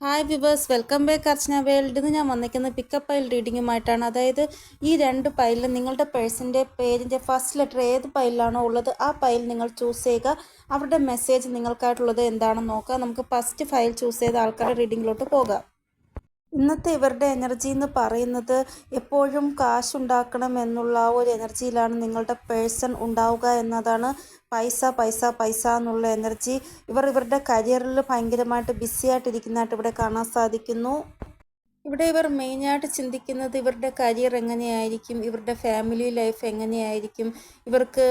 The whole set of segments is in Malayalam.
Hi viewers welcome back Archana വേൾഡിൽ നിന്ന് ഞാൻ വന്നിരിക്കുന്നത് പിക്കപ്പ് പൈൽ റീഡിങ്ങുമായിട്ടാണ് അതായത് ഈ രണ്ട് പൈലിൽ നിങ്ങളുടെ പേഴ്സിന്റെ പേരിന്റെ ഫസ്റ്റ് ലെറ്റർ ഏത് പൈലിലാണോ ഉള്ളത് ആ പൈൽ നിങ്ങൾ ചൂസ് ചെയ്യുക. അവരുടെ മെസ്സേജ് നിങ്ങൾക്കായിട്ടുള്ളത് എന്താണെന്ന് നോക്കുക. നമുക്ക് ഫസ്റ്റ് ഫയൽ ചൂസ് ചെയ്ത ആൾക്കാരുടെ റീഡിങ്ങിലോട്ട് പോകാം. ഇന്നത്തെ ഇവരുടെ എനർജി എന്ന് പറയുന്നത് എപ്പോഴും കാശുണ്ടാക്കണം എന്നുള്ള ഒരു എനർജിയിലാണ് നിങ്ങളുടെ പേഴ്സൺ ഉണ്ടാവുക എന്നതാണ്. പൈസ പൈസ പൈസ എന്നുള്ള എനർജി ഇവർ ഇവരുടെ കരിയറിൽ ഭയങ്കരമായിട്ട് ബിസി ആയിട്ടിരിക്കുന്നതായിട്ട് ഇവിടെ കാണാൻ സാധിക്കുന്നു. ഇവിടെ ഇവർ മെയിനായിട്ട് ചിന്തിക്കുന്നത് ഇവരുടെ കരിയർ എങ്ങനെയായിരിക്കും ഇവരുടെ ഫാമിലി ലൈഫ് എങ്ങനെയായിരിക്കും ഇവർക്ക്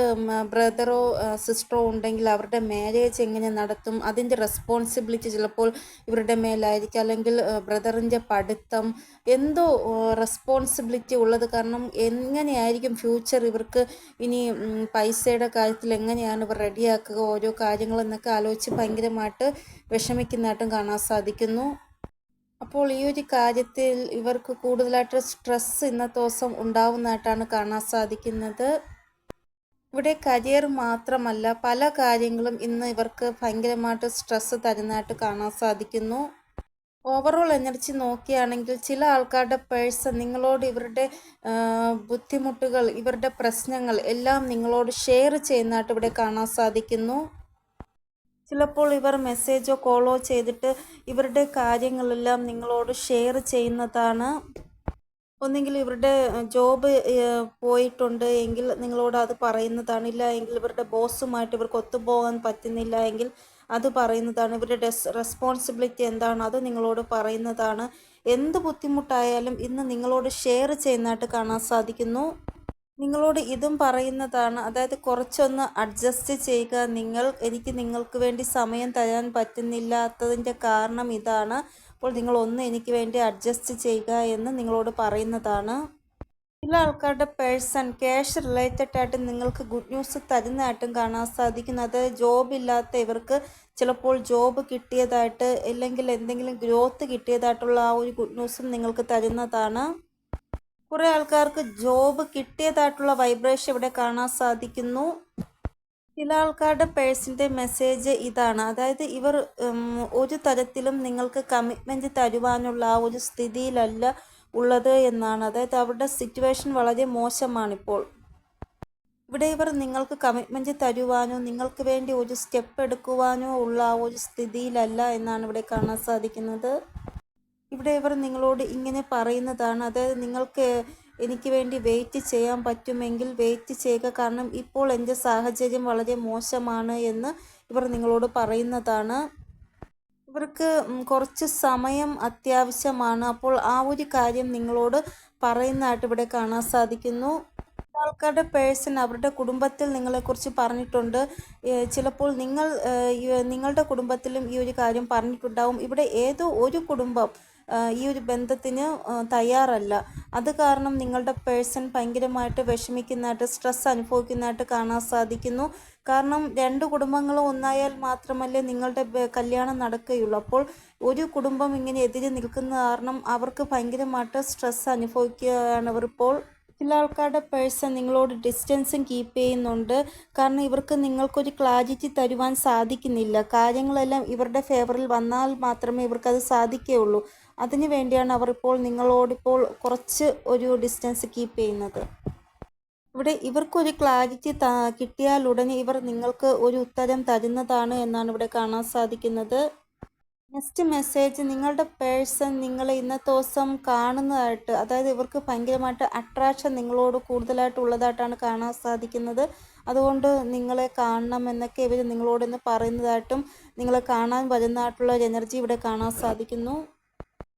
ബ്രദറോ സിസ്റ്ററോ ഉണ്ടെങ്കിൽ അവരുടെ മാരേജ് എങ്ങനെ നടത്തും അതിന്റെ റെസ്പോൺസിബിലിറ്റി ചിലപ്പോൾ ഇവരുടെ മേലായിരിക്കും. അല്ലെങ്കിൽ ബ്രദറിന്റെ പഠിത്തം എന്തോ റെസ്പോൺസിബിലിറ്റി ഉള്ളത്. കാരണം എങ്ങനെയായിരിക്കും ഫ്യൂച്ചർ ഇവർക്ക് ഇനി പൈസയുടെ കാര്യത്തിൽ എങ്ങനെയാണ് ഇവർ റെഡിയാക്കുക ഓരോ കാര്യങ്ങളെന്നൊക്കെ ആലോചിച്ച് ഭയങ്കരമായിട്ട് വിഷമിക്കുന്നതായിട്ടും കാണാൻ സാധിക്കുന്നു. അപ്പോൾ ഈ ഒരു കാര്യത്തിൽ ഇവർക്ക് കൂടുതലായിട്ട് സ്ട്രെസ് ഇന്നത്തെ ദിവസം ഉണ്ടാവുന്നതായിട്ടാണ് കാണാൻ സാധിക്കുന്നത്. ഇവിടെ കരിയർ മാത്രമല്ല പല കാര്യങ്ങളും ഇന്ന് ഇവർക്ക് ഭയങ്കരമായിട്ട് സ്ട്രെസ് തരുന്നതായിട്ട് കാണാൻ സാധിക്കുന്നു. ഓവറോൾ എനർജി നോക്കുകയാണെങ്കിൽ ചില ആൾക്കാരുടെ പേഴ്സൺ നിങ്ങളോട് ഇവരുടെ ബുദ്ധിമുട്ടുകൾ ഇവരുടെ പ്രശ്നങ്ങൾ എല്ലാം നിങ്ങളോട് ഷെയർ ചെയ്യുന്നതായിട്ട് ഇവിടെ കാണാൻ സാധിക്കുന്നു. ചിലപ്പോൾ ഇവർ മെസ്സേജോ കോളോ ചെയ്തിട്ട് ഇവരുടെ കാര്യങ്ങളെല്ലാം നിങ്ങളോട് ഷെയർ ചെയ്യുന്നതാണ്. ഒന്നെങ്കിൽ ഇവരുടെ ജോബ് പോയിട്ടുണ്ട് എങ്കിൽ നിങ്ങളോട് അത് പറയുന്നതാണ്. ഇല്ല എങ്കിൽ ഇവരുടെ ബോസുമായിട്ട് ഇവർക്ക് ഒത്തുപോകാൻ പറ്റുന്നില്ല എങ്കിൽ അത് പറയുന്നതാണ്. ഇവരുടെ ഡെസ് റെസ്പോൺസിബിലിറ്റി എന്താണ് അത് നിങ്ങളോട് പറയുന്നതാണ്. എന്ത് ബുദ്ധിമുട്ടായാലും ഇന്ന് നിങ്ങളോട് ഷെയർ ചെയ്യുന്നതായിട്ട് കാണാൻ സാധിക്കുന്നു. നിങ്ങളോട് ഇതും പറയുന്നതാണ്. അതായത് കുറച്ചൊന്ന് അഡ്ജസ്റ്റ് ചെയ്യുക. നിങ്ങൾ എനിക്ക് നിങ്ങൾക്ക് വേണ്ടി സമയം തരാൻ പറ്റുന്നില്ലാത്തതിന്റെ കാരണം ഇതാണ്. അപ്പോൾ നിങ്ങൾ ഒന്ന് എനിക്ക് വേണ്ടി അഡ്ജസ്റ്റ് ചെയ്യുക എന്ന് നിങ്ങളോട് പറയുന്നതാണ്. ചില ആൾക്കാരുടെ പേഴ്സൺ ക്യാഷ് റിലേറ്റഡ് ആയിട്ട് നിങ്ങൾക്ക് ഗുഡ് ന്യൂസ് തരുന്നതായിട്ടും കാണാൻ സാധിക്കുന്നു. അതായത് ജോബ് ഇല്ലാത്ത ഇവർക്ക് ചിലപ്പോൾ ജോബ് കിട്ടിയതായിട്ട് അല്ലെങ്കിൽ എന്തെങ്കിലും ഗ്രോത്ത് കിട്ടിയതായിട്ടുള്ള ആ ഒരു ഗുഡ് ന്യൂസും നിങ്ങൾക്ക് തരുന്നതാണ്. കുറേ ആൾക്കാർക്ക് ജോബ് കിട്ടിയതായിട്ടുള്ള വൈബ്രേഷൻ ഇവിടെ കാണാൻ സാധിക്കുന്നു. ചില ആൾക്കാരുടെ പേഴ്സിന്റെ മെസ്സേജ് ഇതാണ്. അതായത് ഇവർ ഒരു തരത്തിലും നിങ്ങൾക്ക് കമ്മിറ്റ്മെന്റ് തരുവാനുള്ള ആ ഒരു സ്ഥിതിയിലല്ല ഉള്ളത് എന്നാണ്. അതായത് അവരുടെ സിറ്റുവേഷൻ വളരെ മോശമാണിപ്പോൾ. ഇവിടെ ഇവർ നിങ്ങൾക്ക് കമ്മിറ്റ്മെന്റ് തരുവാനോ നിങ്ങൾക്ക് വേണ്ടി ഒരു സ്റ്റെപ്പ് എടുക്കുവാനോ ഉള്ള ആ ഒരു സ്ഥിതിയിലല്ല എന്നാണ് ഇവിടെ കാണാൻ സാധിക്കുന്നത്. ഇവിടെ ഇവർ നിങ്ങളോട് ഇങ്ങനെ പറയുന്നതാണ്. അതായത് നിങ്ങൾക്ക് എനിക്ക് വേണ്ടി വെയിറ്റ് ചെയ്യാൻ പറ്റുമെങ്കിൽ വെയിറ്റ് ചെയ്യുക. കാരണം ഇപ്പോൾ എന്റെ സാഹചര്യം വളരെ മോശമാണ് എന്ന് ഇവർ നിങ്ങളോട് പറയുന്നതാണ്. ഇവർക്ക് കുറച്ച് സമയം അത്യാവശ്യമാണ്. അപ്പോൾ ആ ഒരു കാര്യം നിങ്ങളോട് പറയുന്നതായിട്ട് ഇവിടെ കാണാൻ സാധിക്കുന്നു. ആൾക്കാരുടെ പേഴ്സൺ അവരുടെ കുടുംബത്തിൽ നിങ്ങളെക്കുറിച്ച് പറഞ്ഞിട്ടുണ്ട്. ചിലപ്പോൾ നിങ്ങൾ നിങ്ങളുടെ കുടുംബത്തിലും ഈ ഒരു കാര്യം പറഞ്ഞിട്ടുണ്ടാവും. ഇവിടെ ഏതോ ഒരു കുടുംബം ഈ ഒരു ബന്ധത്തിന് തയ്യാറല്ല. അത് കാരണം നിങ്ങളുടെ പേഴ്സൺ ഭയങ്കരമായിട്ട് വിഷമിക്കുന്നതായിട്ട് സ്ട്രെസ് അനുഭവിക്കുന്നതായിട്ട് കാണാൻ സാധിക്കുന്നു. കാരണം രണ്ട് കുടുംബങ്ങളും ഒന്നായാൽ മാത്രമല്ലേ നിങ്ങളുടെ കല്യാണം നടക്കുകയുള്ളൂ. അപ്പോൾ ഒരു കുടുംബം ഇങ്ങനെ എതിരെ നിൽക്കുന്ന കാരണം അവർക്ക് ഭയങ്കരമായിട്ട് സ്ട്രെസ് അനുഭവിക്കുകയാണ് അവർ. ഇപ്പോൾ ചില ആൾക്കാരുടെ പേഴ്സൺ നിങ്ങളോട് ഡിസ്റ്റൻസും കീപ്പ് ചെയ്യുന്നുണ്ട്. കാരണം ഇവർക്ക് നിങ്ങൾക്കൊരു ക്ലാരിറ്റി തരുവാൻ സാധിക്കുന്നില്ല. കാര്യങ്ങളെല്ലാം ഇവരുടെ ഫേവറിൽ വന്നാൽ മാത്രമേ ഇവർക്കത് സാധിക്കുകയുള്ളൂ. അതിനു വേണ്ടിയാണ് അവർ ഇപ്പോൾ നിങ്ങളോടിപ്പോൾ കുറച്ച് ഒരു ഡിസ്റ്റൻസ് കീപ്പ് ചെയ്യുന്നത്. ഇവിടെ ഇവർക്കൊരു ക്ലാരിറ്റി കിട്ടിയാൽ ഉടനെ ഇവർ നിങ്ങൾക്ക് ഒരു ഉത്തരം തരുന്നതാണ് എന്നാണ് ഇവിടെ കാണാൻ സാധിക്കുന്നത്. നെക്സ്റ്റ് മെസ്സേജ് നിങ്ങളുടെ പേഴ്സൺ നിങ്ങളെ ഇന്നത്തെ ദിവസം കാണുന്നതായിട്ട് അതായത് ഇവർക്ക് ഭയങ്കരമായിട്ട് അട്രാക്ഷൻ നിങ്ങളോട് കൂടുതലായിട്ട് ഉള്ളതായിട്ടാണ് കാണാൻ സാധിക്കുന്നത്. അതുകൊണ്ട് നിങ്ങളെ കാണണം എന്നൊക്കെ ഇവർ നിങ്ങളോട് ഇന്ന് പറയുന്നതായിട്ടും നിങ്ങളെ കാണാൻ വരുന്നതായിട്ടുള്ള ഒരു എനർജി ഇവിടെ കാണാൻ സാധിക്കുന്നു.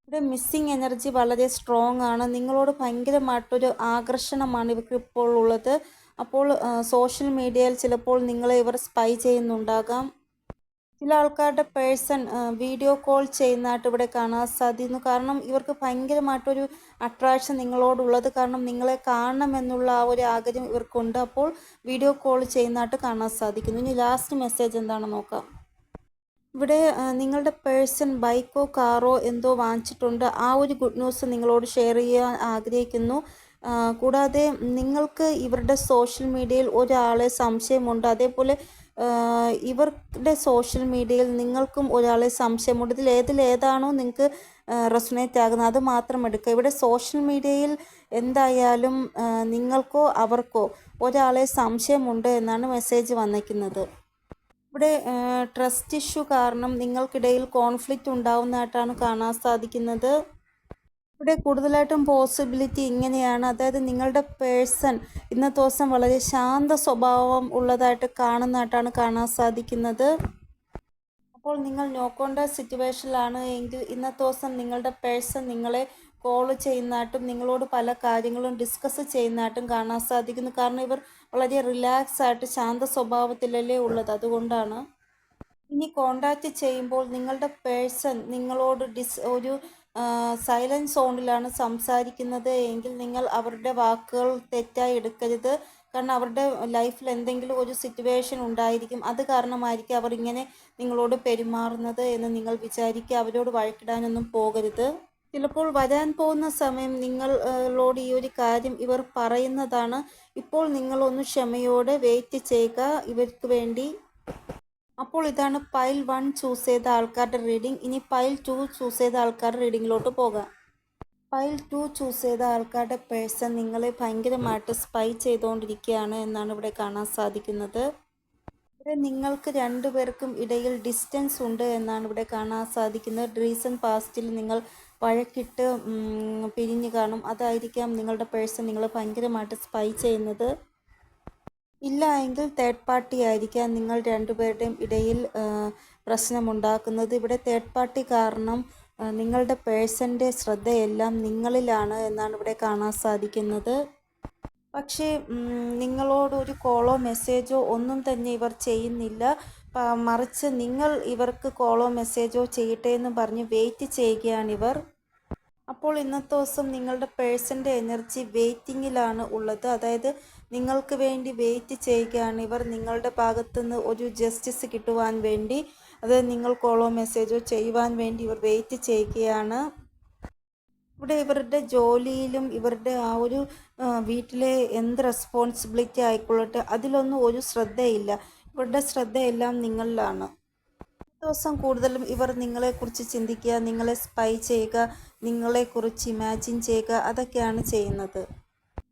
ഇവിടെ മിസ്സിങ് എനർജി വളരെ സ്ട്രോങ് ആണ്. നിങ്ങളോട് ഭയങ്കരമായിട്ടൊരു ആകർഷണമാണ് ഇവർക്ക് ഇപ്പോൾ ഉള്ളത്. അപ്പോൾ സോഷ്യൽ മീഡിയയിൽ ചിലപ്പോൾ നിങ്ങളെ ഇവർ സ്പൈ ചെയ്യുന്നുണ്ടാകാം. ചില ആൾക്കാരുടെ പേഴ്സൺ വീഡിയോ കോൾ ചെയ്യുന്നതായിട്ട് ഇവിടെ കാണാൻ സാധിക്കുന്നു. കാരണം ഇവർക്ക് ഭയങ്കരമായിട്ടൊരു അട്രാക്ഷൻ നിങ്ങളോടുള്ളത്. കാരണം നിങ്ങളെ കാണണമെന്നുള്ള ആ ഒരു ആഗ്രഹം ഇവർക്കുണ്ട്. അപ്പോൾ വീഡിയോ കോൾ ചെയ്യുന്നതായിട്ട് കാണാൻ സാധിക്കുന്നു. ഇനി ലാസ്റ്റ് മെസ്സേജ് എന്താണെന്ന് നോക്കാം. ഇവിടെ നിങ്ങളുടെ പേഴ്സൺ ബൈക്കോ കാറോ എന്തോ വാങ്ങിച്ചിട്ടുണ്ട്. ആ ഒരു ഗുഡ് ന്യൂസ് നിങ്ങളോട് ഷെയർ ചെയ്യാൻ ആഗ്രഹിക്കുന്നു. കൂടാതെ നിങ്ങൾക്ക് ഇവരുടെ സോഷ്യൽ മീഡിയയിൽ ഒരാളെ സംശയമുണ്ട്. അതേപോലെ ഇവരുടെ സോഷ്യൽ മീഡിയയിൽ നിങ്ങൾക്കും ഒരാളെ സംശയമുണ്ട്. ഇതിൽ ഏതിലേതാണോ നിങ്ങൾക്ക് റെസൊനേറ്റ് ആകുന്നത്. അത് മാത്രം എടുക്കുക. ഇവിടെ സോഷ്യൽ മീഡിയയിൽ എന്തായാലും നിങ്ങൾക്കോ അവർക്കോ ഒരാളെ സംശയമുണ്ട് എന്നാണ് മെസ്സേജ് വന്നിരിക്കുന്നത്. ഇവിടെ ട്രസ്റ്റ് ഇഷ്യൂ കാരണം നിങ്ങൾക്കിടയിൽ കോൺഫ്ലിക്റ്റ് ഉണ്ടാവുന്നതായിട്ടാണ് കാണാൻ സാധിക്കുന്നത്. ഇവിടെ കൂടുതലായിട്ടും പോസിബിലിറ്റി ഇങ്ങനെയാണ്. അതായത് നിങ്ങളുടെ പേഴ്സൺ ഇന്നത്തെ ദിവസം വളരെ ശാന്ത സ്വഭാവം ഉള്ളതായിട്ട് കാണുന്നതായിട്ടാണ് കാണാൻ സാധിക്കുന്നത്. അപ്പോൾ നിങ്ങൾ നോക്കേണ്ട സിറ്റുവേഷനിലാണ് എങ്കിൽ ഇന്നത്തെ ദിവസം നിങ്ങളുടെ പേഴ്സൺ നിങ്ങളെ കോൾ ചെയ്യുന്നതായിട്ടും നിങ്ങളോട് പല കാര്യങ്ങളും ഡിസ്കസ് ചെയ്യുന്നതായിട്ടും കാണാൻ സാധിക്കുന്നു. കാരണം ഇവർ വളരെ റിലാക്സ് ആയിട്ട് ശാന്ത സ്വഭാവത്തിലല്ലേ ഉള്ളത്. അതുകൊണ്ടാണ് ഇനി കോണ്ടാക്റ്റ് ചെയ്യുമ്പോൾ നിങ്ങളുടെ പേഴ്സൺ നിങ്ങളോട് ഡിസ് ഒരു സൈലൻസ് സോണിലാണ് സംസാരിക്കുന്നത് എങ്കിൽ നിങ്ങൾ അവരുടെ വാക്കുകൾ തെറ്റായി എടുക്കരുത്. കാരണം അവരുടെ ലൈഫിൽ എന്തെങ്കിലും ഒരു സിറ്റുവേഷൻ ഉണ്ടായിരിക്കും. അത് കാരണമായിരിക്കും അവർ ഇങ്ങനെ നിങ്ങളോട് പെരുമാറുന്നത് എന്ന് നിങ്ങൾ വിചാരിക്കുക. അവരോട് വഴക്കിടാനൊന്നും പോകരുത്. ചിലപ്പോൾ വരാൻ പോകുന്ന സമയം നിങ്ങളോട് ഈ ഒരു കാര്യം ഇവർ പറയുന്നതാണ്. ഇപ്പോൾ നിങ്ങളൊന്ന് ക്ഷമയോടെ വെയിറ്റ് ചെയ്യുക. ഇവർക്ക് വേണ്ടി. അപ്പോൾ ഇതാണ് പൈൽ വൺ ചൂസ് ചെയ്ത ആൾക്കാരുടെ റീഡിംഗ് ഇനി പൈൽ ടു ചൂസ് ചെയ്ത ആൾക്കാരുടെ റീഡിങ്ങിലോട്ട് പോകാം. പൈൽ ടു ചൂസ് ചെയ്ത ആൾക്കാരുടെ പേഴ്സൺ നിങ്ങളെ ഭയങ്കരമായിട്ട് സ്പൈ ചെയ്തുകൊണ്ടിരിക്കുകയാണ് എന്നാണ് ഇവിടെ കാണാൻ സാധിക്കുന്നത്. ഇവിടെ നിങ്ങൾക്ക് രണ്ടുപേർക്കും ഇടയിൽ ഡിസ്റ്റൻസ് ഉണ്ട് എന്നാണ് ഇവിടെ കാണാൻ സാധിക്കുന്നത്. റീസൺ പാസ്റ്റിൽ നിങ്ങൾ വഴക്കിട്ട് പിരിഞ്ഞ് കാണും. അതായിരിക്കാം നിങ്ങളുടെ പേഴ്സൺ നിങ്ങളെ ഭയങ്കരമായിട്ട് സ്പൈ ചെയ്യുന്നത്. ഇല്ല എങ്കിൽ തേർഡ് പാർട്ടി ആയിരിക്കാം നിങ്ങൾ രണ്ടുപേരുടെയും ഇടയിൽ പ്രശ്നമുണ്ടാക്കുന്നത്. ഇവിടെ തേർഡ് പാർട്ടി കാരണം നിങ്ങളുടെ പേഴ്സന്റെ ശ്രദ്ധയെല്ലാം നിങ്ങളിലാണ് എന്നാണ് ഇവിടെ കാണാൻ സാധിക്കുന്നത്. പക്ഷേ നിങ്ങളോട് ഒരു കോളോ മെസ്സേജോ ഒന്നും തന്നെ ഇവർ ചെയ്യുന്നില്ല. മറിച്ച് നിങ്ങൾ ഇവർക്ക് കോളോ മെസ്സേജോ ചെയ്യട്ടെ എന്ന് പറഞ്ഞ് വെയിറ്റ് ചെയ്യുകയാണ് ഇവർ. അപ്പോൾ ഇന്നത്തെ ദിവസം നിങ്ങളുടെ പേഴ്സന്റെ എനർജി വെയിറ്റിങ്ങിലാണ് ഉള്ളത്. അതായത് നിങ്ങൾക്ക് വേണ്ടി വെയിറ്റ് ചെയ്യുകയാണ് ഇവർ. നിങ്ങളുടെ ഭാഗത്തുനിന്ന് ഒരു ജസ്റ്റിസ് കിട്ടുവാൻ വേണ്ടി അത് നിങ്ങൾ കോളോ മെസ്സേജോ ചെയ്യുവാൻ വേണ്ടി ഇവർ വെയിറ്റ് ചെയ്യുകയാണ്. ഇവിടെ ഇവരുടെ ജോലിയിലും ഇവരുടെ ആ ഒരു വീട്ടിലെ എന്ത് റെസ്പോൺസിബിലിറ്റി ആയിക്കൊള്ളട്ടെ അതിലൊന്നും ഒരു ശ്രദ്ധയില്ല. ഇവരുടെ ശ്രദ്ധയെല്ലാം നിങ്ങളിലാണ്. ദിവസം കൂടുതലും ഇവർ നിങ്ങളെക്കുറിച്ച് ചിന്തിക്കുക നിങ്ങളെ സ്പൈ ചെയ്യുക നിങ്ങളെക്കുറിച്ച് ഇമാജിൻ ചെയ്യുക അതൊക്കെയാണ് ചെയ്യുന്നത്.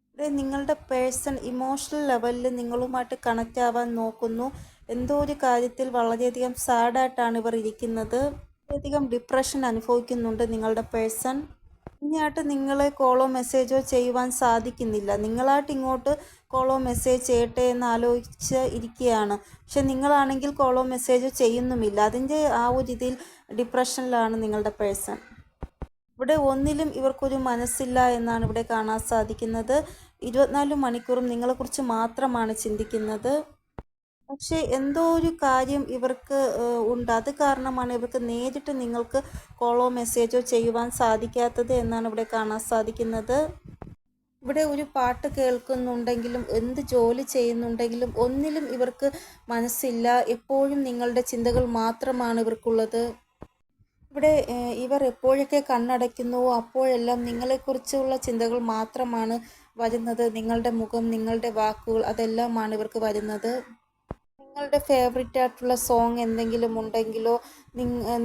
ഇവിടെ നിങ്ങളുടെ പേഴ്സൺ ഇമോഷണൽ ലെവലിൽ നിങ്ങളുമായിട്ട് കണക്റ്റ് ആവാൻ നോക്കുന്നു. എന്തോ ഒരു കാര്യത്തിൽ വളരെയധികം സാഡായിട്ടാണ് ഇവർ ഇരിക്കുന്നത്. വളരെയധികം ഡിപ്രഷൻ അനുഭവിക്കുന്നുണ്ട് നിങ്ങളുടെ പേഴ്സൺ ഇനിയായിട്ട് നിങ്ങളെ കോളോ മെസ്സേജോ ചെയ്യുവാൻ സാധിക്കുന്നില്ല. നിങ്ങളായിട്ട് ഇങ്ങോട്ട് കോളോ മെസ്സേജ് ചെയ്യട്ടെ എന്ന് ആലോചിച്ച് ഇരിക്കുകയാണ്. പക്ഷെ നിങ്ങളാണെങ്കിൽ കോളോ മെസ്സേജോ ചെയ്യുന്നുമില്ല. അതിന്റെ ആ ഒരു ഇതിൽ ഡിപ്രഷനിലാണ് നിങ്ങളുടെ പേഴ്സൺ ഇവിടെ ഒന്നിലും ഇവർക്കൊരു മനസ്സില്ല എന്നാണ് ഇവിടെ കാണാൻ സാധിക്കുന്നത്. ഇരുപത്തിനാല് മണിക്കൂറും നിങ്ങളെക്കുറിച്ച് മാത്രമാണ് ചിന്തിക്കുന്നത്. പക്ഷേ എന്തോ ഒരു കാര്യം ഇവർക്ക് ഉണ്ട്. അത് കാരണമാണ് ഇവർക്ക് നേരിട്ട് നിങ്ങൾക്ക് കോളോ മെസ്സേജോ ചെയ്യുവാൻ സാധിക്കാത്തത് എന്നാണ് ഇവിടെ കാണാൻ സാധിക്കുന്നത്. ഇവിടെ ഒരു പാട്ട് കേൾക്കുന്നുണ്ടെങ്കിലും എന്ത് ജോലി ചെയ്യുന്നുണ്ടെങ്കിലും ഒന്നിലും ഇവർക്ക് മനസ്സില്ല. എപ്പോഴും നിങ്ങളുടെ ചിന്തകൾ മാത്രമാണ് ഇവർക്കുള്ളത്. ഇവിടെ ഇവർ എപ്പോഴൊക്കെ കണ്ണടയ്ക്കുന്നുവോ അപ്പോഴെല്ലാം നിങ്ങളെക്കുറിച്ചുള്ള ചിന്തകൾ മാത്രമാണ് വരുന്നത്. നിങ്ങളുടെ മുഖം നിങ്ങളുടെ വാക്കുകൾ അതെല്ലാമാണ് ഇവർക്ക് വരുന്നത്. നിങ്ങളുടെ ഫേവറേറ്റ് ആയിട്ടുള്ള സോങ് എന്തെങ്കിലും ഉണ്ടെങ്കിലോ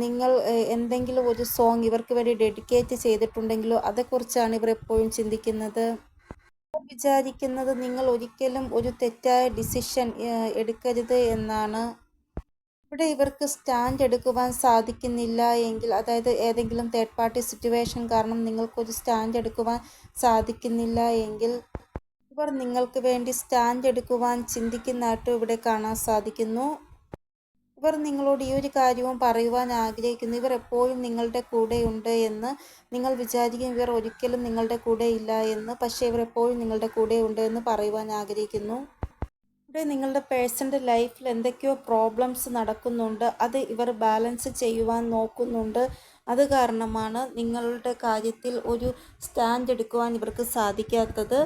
നിങ്ങൾ എന്തെങ്കിലും ഒരു സോങ് ഇവർക്ക് വേണ്ടി ഡെഡിക്കേറ്റ് ചെയ്തിട്ടുണ്ടെങ്കിലോ അതേക്കുറിച്ചാണ് ഇവർ എപ്പോഴും ചിന്തിക്കുന്നത്. വിചാരിക്കുന്നത് നിങ്ങൾ ഒരിക്കലും ഒരു തെറ്റായ ഡിസിഷൻ എടുക്കരുത് എന്നാണ്. ഇവിടെ ഇവർക്ക് സ്റ്റാൻഡ് എടുക്കുവാൻ സാധിക്കുന്നില്ല എങ്കിൽ അതായത് ഏതെങ്കിലും തേർഡ് പാർട്ടി സിറ്റുവേഷൻ കാരണം നിങ്ങൾക്കൊരു സ്റ്റാൻഡ് എടുക്കുവാൻ സാധിക്കുന്നില്ല എങ്കിൽ ഇവർ നിങ്ങൾക്ക് വേണ്ടി സ്റ്റാൻഡ് എടുക്കുവാൻ ചിന്തിക്കുന്നതായിട്ടും ഇവിടെ കാണാൻ സാധിക്കുന്നു. ഇവർ നിങ്ങളോട് ഈ ഒരു കാര്യവും പറയുവാൻ ആഗ്രഹിക്കുന്നു. ഇവർ എപ്പോഴും നിങ്ങളുടെ കൂടെയുണ്ട് എന്ന് നിങ്ങൾ വിചാരിക്കും. ഇവർ ഒരിക്കലും നിങ്ങളുടെ കൂടെ ഇല്ല എന്ന്. പക്ഷേ ഇവർ എപ്പോഴും നിങ്ങളുടെ കൂടെ ഉണ്ട് എന്ന് പറയുവാൻ ആഗ്രഹിക്കുന്നു. ഇവിടെ നിങ്ങളുടെ പേഴ്സന്റെ ലൈഫിൽ എന്തൊക്കെയോ പ്രോബ്ലംസ് നടക്കുന്നുണ്ട്. അത് ഇവർ ബാലൻസ് ചെയ്യുവാൻ നോക്കുന്നുണ്ട്. അത് കാരണമാണ് നിങ്ങളുടെ കാര്യത്തിൽ ഒരു സ്റ്റാൻഡ് എടുക്കുവാൻ ഇവർക്ക് സാധിക്കാത്തത്.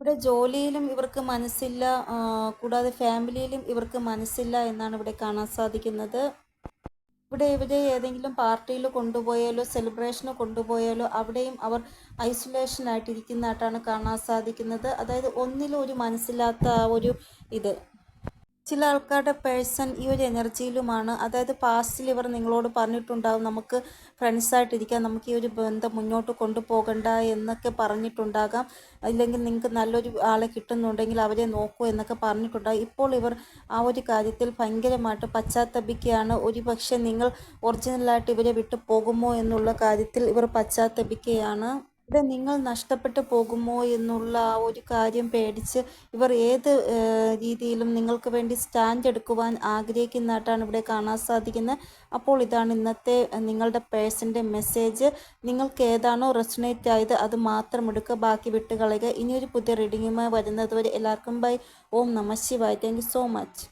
ഇവിടെ ജോലിയിലും ഇവർക്ക് മനസ്സില്ല കൂടാതെ ഫാമിലിയിലും ഇവർക്ക് മനസ്സില്ല എന്നാണ് ഇവിടെ കാണാൻ സാധിക്കുന്നത്. ഇവിടെ ഇവരെ ഏതെങ്കിലും പാർട്ടിയിൽ കൊണ്ടുപോയാലോ സെലിബ്രേഷന് കൊണ്ടുപോയാലോ അവിടെയും അവർ ഐസൊലേഷനായിട്ടിരിക്കുന്നതായിട്ടാണ് കാണാൻ സാധിക്കുന്നത്. അതായത് ഒന്നിലും ഒരു മനസ്സില്ലാത്ത ഒരു ഇത്. ചില ആൾക്കാരുടെ പേഴ്സൺ ഈ ഒരു എനർജിയിലുമാണ്. അതായത് പാസ്റ്റിൽ ഇവർ നിങ്ങളോട് പറഞ്ഞിട്ടുണ്ടാവും നമുക്ക് ഫ്രണ്ട്സായിട്ടിരിക്കാം നമുക്ക് ഈ ഒരു ബന്ധം മുന്നോട്ട് കൊണ്ടുപോകണ്ട എന്നൊക്കെ പറഞ്ഞിട്ടുണ്ടാകാം. അല്ലെങ്കിൽ നിങ്ങൾക്ക് നല്ലൊരു ആളെ കിട്ടുന്നുണ്ടെങ്കിൽ അവരെ നോക്കൂ എന്നൊക്കെ പറഞ്ഞിട്ടുണ്ടാകും. ഇപ്പോൾ ഇവർ ആ ഒരു കാര്യത്തിൽ ഭയങ്കരമായിട്ട് പശ്ചാത്തപിക്കുകയാണ്. ഒരു പക്ഷേ നിങ്ങൾ ഒറിജിനലായിട്ട് ഇവരെ വിട്ടു പോകുമോ എന്നുള്ള കാര്യത്തിൽ ഇവർ പശ്ചാത്തപിക്കുകയാണ്. ഇവിടെ നിങ്ങൾ നഷ്ടപ്പെട്ടു പോകുമോ എന്നുള്ള ആ ഒരു കാര്യം പേടിച്ച് ഇവർ ഏത് രീതിയിലും നിങ്ങൾക്ക് വേണ്ടി സ്റ്റാൻഡ് എടുക്കുവാൻ ആഗ്രഹിക്കുന്നതായിട്ടാണ് ഇവിടെ കാണാൻ സാധിക്കുന്നത്. അപ്പോൾ ഇതാണ് ഇന്നത്തെ നിങ്ങളുടെ പേഴ്സന്റെ മെസ്സേജ്. നിങ്ങൾക്ക് ഏതാണോ റെസണേറ്റ് ആയത് അത് മാത്രം എടുക്കുക ബാക്കി വിട്ടുകളയുക. ഇനിയൊരു പുതിയ റീഡിങ്ങുമായി വരുന്നതുവരെ എല്ലാവർക്കും ബൈ. ഓം നമ ശിവായ. Thank so much.